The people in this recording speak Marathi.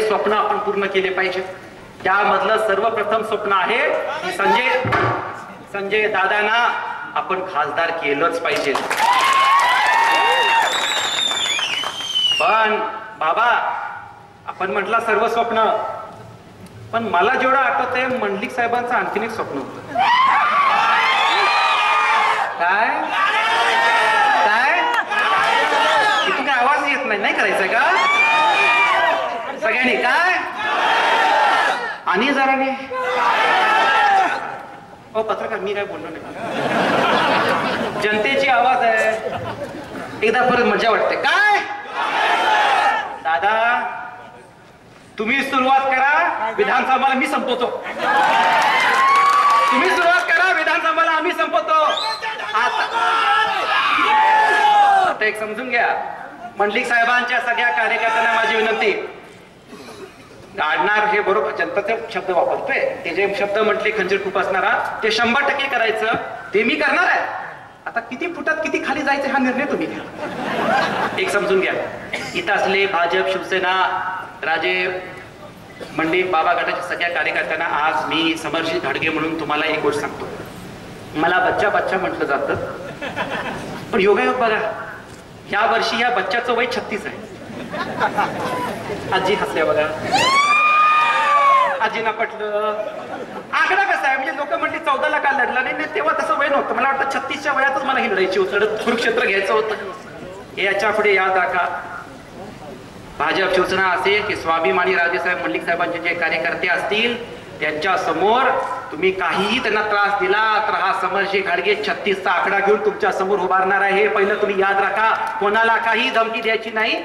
स्वप्न आपण पूर्ण केले पाहिजे. त्यामधलं सर्वप्रथम स्वप्न आहे की संजय संजय दादांना आपण खासदार केलंच पाहिजे. पण बाबा आपण म्हटलं सर्व स्वप्न. पण मला जेवढं आठवतंय मंडलिक साहेबांचं आणखीन एक स्वप्न होत. काय? काय? इथून काय आवाज येत नाही नाही करायचं का? सगळ्यांनी काय? आणि जरा मी हो पत्रकार मी काय बोललो नाही. जनतेची आवाज आहे. एकदा परत मजा वाटते. काय? दादा तुम्ही सुरुवात करा. विधानसभाला मी संपवतो. तुम्ही सुरुवात करा. विधानसभाला आम्ही संपवतो. आता आता एक समजून घ्या. मंडलिक साहेबांच्या सगळ्या कार्यकर्त्यांना माझी विनंती. गाडणार हे बरोबर. जनताचे शब्द वापरतोय. ते जे शब्द म्हटले खंजीर खूप असणारा ते शंभर टक्के करायचं. ते मी करणार आहे. आता किती फुटात किती खाली जायचं हा निर्णय तुम्ही घ्या. एक समजून घ्या. इथं असले भाजप शिवसेना राजे मंडे बाबा गटाच्या सगळ्या कार्यकर्त्यांना आज मी समर्जित घाडगे म्हणून तुम्हाला एक गोष्ट सांगतो. मला बच्चा बच्चा म्हटलं जातं. पण योगायोग बघा. या वर्षी या बच्चाचं वय छत्तीस आहे. आजी हसल्या बघा. आजीना पटलं. आकडा कसा आहे? म्हणजे लोक म्हणली चौदाला लाखा लढला नाही? नाही, तेव्हा तसं वय नव्हतं. मला वाटतं छत्तीसच्या वयातच मला ही लढायची कुरुक्षेत्र घ्यायचं होतं. याच्यापुढे याद दाखा भाजप शिवसेना असेल की स्वाभिमानी राजेसाहेब मल्लिक साहेबांचे जे कार्यकर्ते असतील त्यांच्यासमोर तुम्ही काहीही त्यांना त्रास दिला तर हा समरजी खाडगे छत्तीसचा आकडा घेऊन तुमच्यासमोर उभारणार आहे. हे पहिलं तुम्ही याद राखा. कोणाला काही धमकी द्यायची नाही.